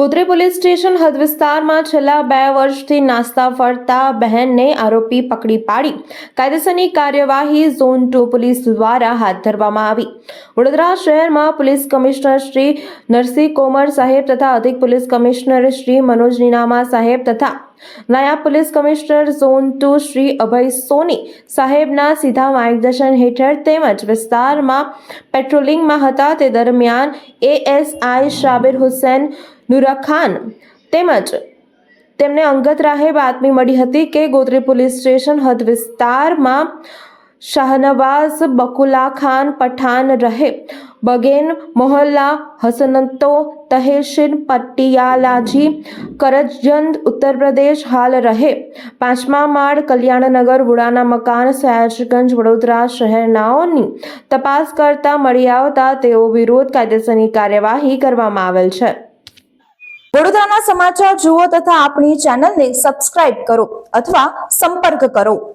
Gotri police station હદ વિસ્તારમાં છેલ્લા બે વર્ષથી નાસ્તા ફરતા બહેનને આરોપી પકડી પાડી. કાયદેસરની કાર્યવાહી ઝોન ટુ પોલીસ દ્વારા હાથ ધરવામાં આવી. વડોદરા શહેરમાં પોલીસ કમિશનર શ્રી નરસિંહ કોમર સાહેબ તથા અધિક પોલીસ કમિશનર શ્રી મનોજ નીનામા સાહેબ તથા નાયબ police commissioner zone two Shri Abhay Soni સાહેબના સીધા માર્ગદર્શન હેઠળ તેમજ વિસ્તારમાં પેટ્રોલિંગમાં હતા તે દરમિયાન એએસઆઈ શાબિર હુસેન નુરખાન તેમજ તેમને અંગત રાહે બાતમી મળી હતી કે ગોત્રી પોલીસ સ્ટેશન હદ વિસ્તારમાં શાહનવાઝ બકુલા ખાન પઠાન રહે. બગેન મોહલ્લા હસનતો તહેશીન પટિયાલાજી કરજજંદ ઉત્તર પ્રદેશ હાલ રહે. પાંચમા માળ કલ્યાણનગર વુડાના મકાન સયાજગંજ વડોદરા શહેરનાઓની તપાસ કરતા મળી આવતા તેઓ વિરોધ કાયદેસરની કાર્યવાહી કરવામાં આવેલ છે. વડોદરાના સમાચાર જુઓ તથા આપણી ચેનલને સબસ્ક્રાઇબ કરો અથવા સંપર્ક કરો.